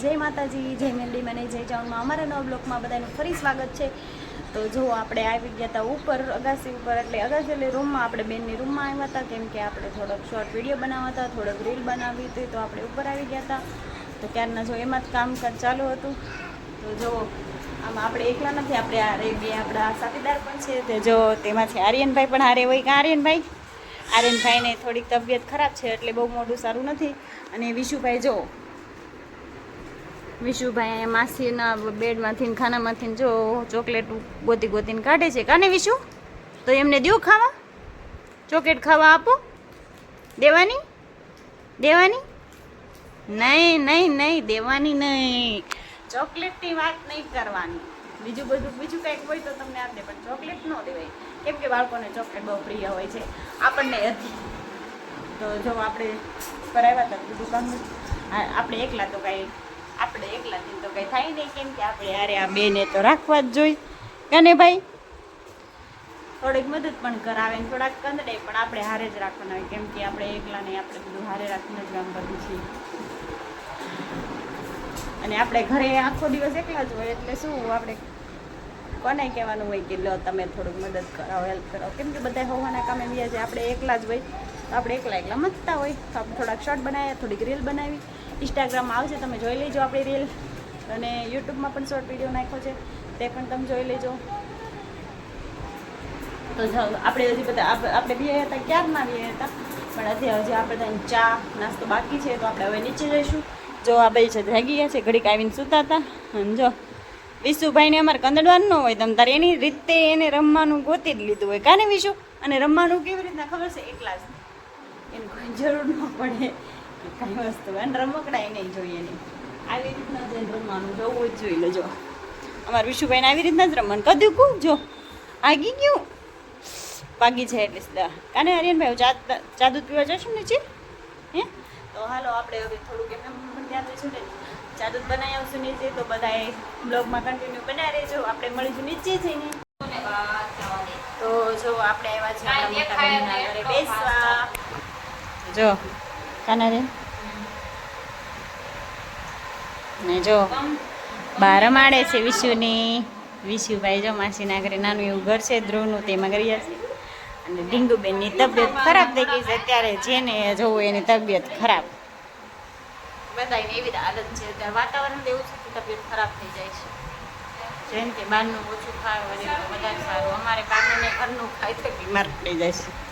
જય માતાજી, જય મેલડી મને, જય ચાવનમાં અમારા નવા બ્લોકમાં બધાનું ફરી સ્વાગત છે. તો જો આપણે આવી ગયા હતા ઉપર, અગાસી ઉપર, એટલે અગાસી એટલે રૂમમાં આપણે બેનની રૂમમાં આવ્યા હતા કેમ કે આપણે થોડોક શોર્ટ વીડિયો બનાવવા હતા થોડોક રીલ બનાવી હતી, તો આપણે ઉપર આવી ગયા હતા તો ક્યારના જો એમાં જ કામકાજ ચાલુ હતું. તો જો આમાં આપણે એકલા નથી, આપણે આ રે બે આપણા સાથીદાર પણ છે. તે જો તેમાંથી આર્યનભાઈ પણ હારે હોય. કે આર્યનભાઈ? આર્યનભાઈને થોડીક તબિયત ખરાબ છે, એટલે બહુ મોઢું સારું નથી. અને વિશુભાઈ, જો વિશુભાઈ માસીના બેડમાંથી ખાનામાંથી જો ચોકલેટ ગોતી ગોતીને કાઢે છે. કાને વિશુ? તો એમને દો ખાવા. ચોકલેટ ખાવા આપો. દેવાની? દેવાની? નહીં નહીં નહીં, દેવાની નહીં. ચોકલેટની વાત નહીં કરવાની. બીજું બધું, બીજું કંઈક હોય તો તમને આપે પણ ચોકલેટ ન દેવાય. કેમ કે બાળકોને ચોકલેટ બહુ પ્રિય હોય છે. આપણને હતી. તો જો આપણે પર આવ્યા હતા બીજું કામ આપણે એકલા તો કાંઈ આપણે એકલાથી તો કંઈ થાય નહીં કેમ કે આપણે અરે આ બેને તો રાખવા જ જોઈ કને ભાઈ? થોડીક મદદ પણ કરાવે ને થોડાક કંદડે, પણ આપણે હારે જ રાખવાના હોય. કેમ કે આપણે એકલા નહીં આપણે બધું હારે રાખીને જ કામ કરવું છીએ. અને આપણે ઘરે આખો દિવસ એકલા જ હોય એટલે શું, આપણે કોને કહેવાનું હોય કે લો તમે થોડુંક મદદ કરાવો હેલ્પ કરાવો. કેમ કે બધા હોવાના કામે વ્યા છે આપણે એકલા જ હોય. તો આપણે એકલા એકલા મચતા હોય. તો આપણે થોડાક શોર્ટ બનાવ્યા થોડીક રીલ બનાવી. ઇન્સ્ટાગ્રામમાં આવશે તમે જોઈ લેજો આપણી રીલ અને યુટ્યુબમાં પણ શોર્ટ વીડિયો નાખ્યો છે. તે પણ તમે જોઈ લેજો. તો આપણે હજી બધા આપણે બે હતા ક્યારના બે હતા? પણ અત્યારે હજી આપણે ત્યાં ચા, નાસ્તો બાકી છે, તો આપણે હવે નીચે જઈશું. જો આ ભાઈ છે, જાગી ગયા છે, ઘડીક આવીને સૂતા હતા. અને જો, વિશુભાઈને અમારે કંદડવાનું ન હોય, તમ તારે એની રીતે એને રમવાનું ગોતી જ લીધું હોય. કાને વિશુ? અને રમવાનું કેવી રીતના ખબર છે? એકલા જ. એને કોઈ જરૂર ન પડે. કાંઈ વસ્તુ અને રમકડાય નહીં જોઈએ નહીં આવી રીતના જ રમવાનું જોવું જ જોઈ લેજો અમારા વિશુભાઈને આવી રીતના જ રમવાનું. કદ્યું કહું જો. આગી ગયું. પાગી છે એટલે કાને હરિયનભાઈ ચા ચા પીવા જશું નીચે? હે? તો હાલો, આપણે હવે થોડુંક એમને ધ્યાન દઈશું ને. ચા બનાવી આવશું નીચે, તો બધાએ બ્લોગમાં કન્ટિન્યુ બનાવી રહેજો. આપણે મળીશું નીચે જઈને. તો જો, આપણે આવ્યા છીએ બેસવા. જો. કાના રે? ને જો, બાર માળે છે વિશુની. વિશુભાઈ જો માસીના ઘરે નાનું એવું ઘર છે, ધ્રુવનું, તેમાં ગયા છે. અને ડીંગુબેનની તબિયત ખરાબ થઈ ગઈ છે, અત્યારે જેને જોવું એની તબિયત ખરાબ. બધાને એવી હાલત છે, અત્યારે વાતાવરણ એવું છે કે તબિયત ખરાબ થઈ જાય છે. જેમ કે બહારનું ઓછું તો વધારે સારું. અમારે બહારનું ઘરનું ખાય તો બીમાર પડી જાય છે.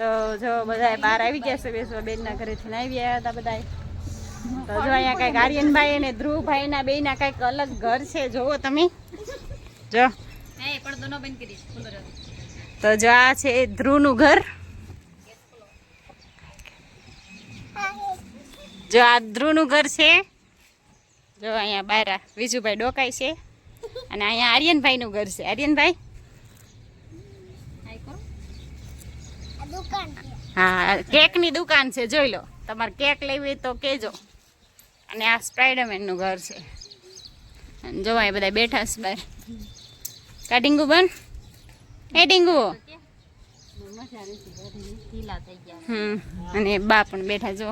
તો જો બધા બહાર આવી ગયા છે બેસવા બેનના ઘરેથી આવી આવ્યા હતા બધા તો જો અહીંયા કંઈક આર્યનભાઈ અને ધ્રુવભાઈના બેના કંઈક અલગ ઘર છે જોવો તમે. જો. તો જો આ છે ધ્રુવનું ઘર. જો આ ધ્રુવનું ઘર છે. જો અહીંયા બારા વિજુભાઈ ડોકાય છે. અને અહીંયા આર્યનભાઈનું ઘર છે. આર્યનભાઈ? હા, કેકની દુકાન છે, જોઈ લો. તમારે કેક લેવી તો કહેજો અને આ સ્પાઈડરમેનનું ઘર છે. અને જો અહીંયા બધા બેઠા છે બહાર. કા ડીંગુ બન? એ ડીંગુ? હમ, અને બા પણ બેઠા જો.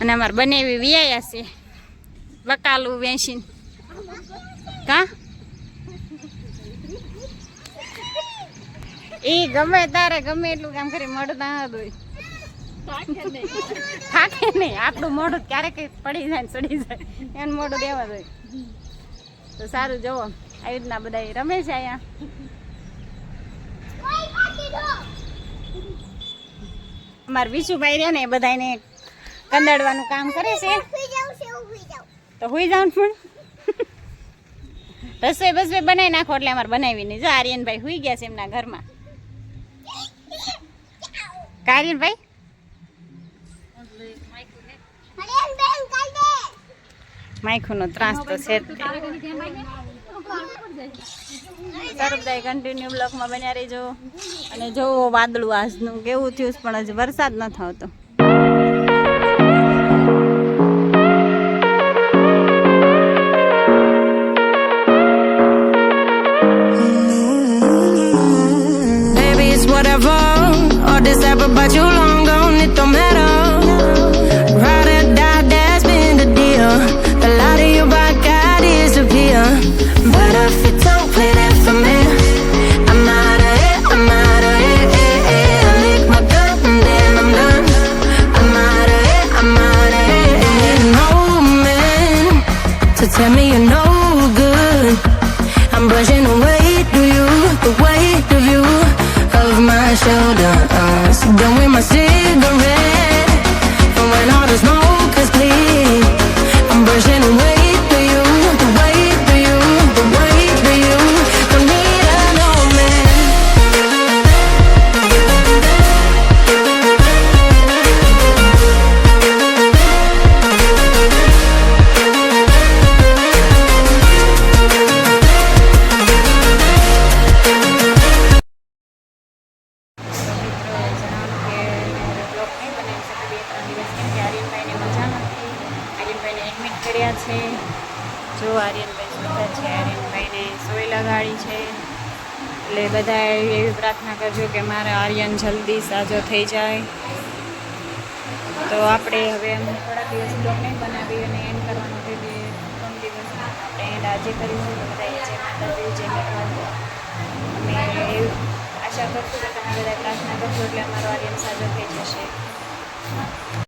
અને અમારે બને એવી વ્યાયા છે. વકાલું વેચીને કા? એ ગમે તારે, ગમે એટલું કામ કરી મોઢું ના હોય થાકે નહીં. આપણું મોઢું ક્યારેક પડી જાય ચડી જાય. એને મોઢું દેવા દોય. તો સારું, જુઓ. આવી રીતના બધા રમે છે અહીંયા. અમારા વિશુભાઈ રહ્યા ને એ બધાને કંદાડવાનું કામ કરે છે. તો હોઈ જાવ પણ. રસોઈ બસોઈ બનાવી નાખો એટલે અમારે બનાવી નહીં જો આર્યનભાઈ હોઈ ગયા છે એમના ઘરમાં. કાર્યનભાઈ માઇખુનો ત્રાસ તો છે જ તે. સારું બધા કન્ટિન્યુ બ્લોકમાં બન્યા રહેજો. અને જોવો વાદળું આજનું કેવું થયું છે, પણ હજી વરસાદ ન થતો. So tell me you're no good. I'm brushing away through you, the weight of you, of my shoulders. So done with my city. લગાડી છે. એટલે બધા એવી પ્રાર્થના કરજો કે મારા આર્યન જલ્દી સાજો થઈ જાય. તો આપણે હવે એમ થોડા દિવસ બ્લોગ નહીં બનાવી અને એન્ડ કરવાનો છે બે, ત્રણ દિવસ. આપણે એન્ડ આજે કરીશું બધા જે માતાજી જે એવું આશા કરશું કે તમે બધા પ્રાર્થના કરશો એટલે અમારો આર્યન સાજો થઈ જશે.